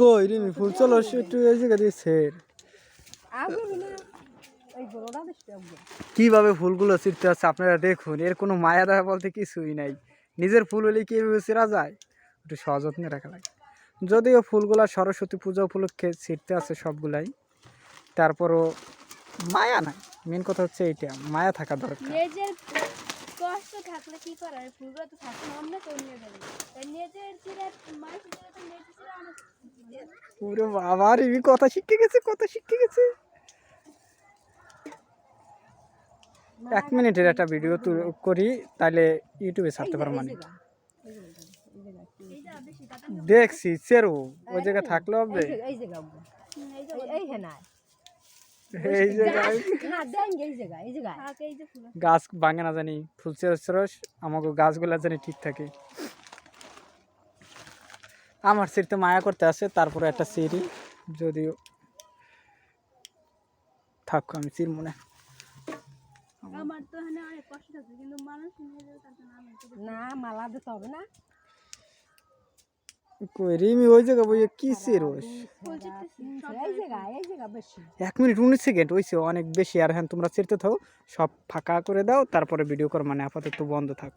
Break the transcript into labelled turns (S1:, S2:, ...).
S1: কই রিমি ফুল চলো একটু এই জায়গা দিয়ে কীভাবে ফুলগুলো ছিঁড়তে হচ্ছে আপনারা দেখুন এর কোনো মায়া দেখা বলতে কিছুই নাই। নিজের ফুল হলে কি ছিঁড়া যায়? একটু সযত্নে রাখা লাগে। যদিও ফুলগুলা সরস্বতী পূজা উপলক্ষে ছিটতে আছে সবগুলাই তারপরও মায়া নাই। মেন কথা হচ্ছে এইটা মায়া থাকা দরকার।
S2: কষ্ট থাকলে কি করার? ফুলগুলো তো আমরা নিয়ে যাব। নিজের অনেক
S1: পুরো বাবা রিমি কথা শিখে গেছে কথা শিখে গেছে। এক মিনিটের একটা ভিডিও করি তাহলে ইউটিউবে ছাড়তে পারো মানে দেখছি চেরু ওই জায়গায় থাকলে হবে।
S3: হ্যাঁ
S1: গাছ ভাঙে না জানি ফুল রস আমাকে গাছগুলা জানি ঠিক থাকে। আমার সিঁড়িতে মায়া করতে আসে তারপরে একটা সিঁড়ি। যদিও থাকো আমি চির মনে
S2: আমার তো অনেক কষ্ট কিন্তু মানুষ
S3: না মালা দিতে হবে না।
S1: রিমি ওই জায়গা কি এক মিনিট উনিশ সেকেন্ড অনেক বেশি আর হ্যাঁ তোমরা চিরতে থাও সব ফাঁকা করে দাও তারপরে ভিডিও কর মানে আপাতত বন্ধ থাক।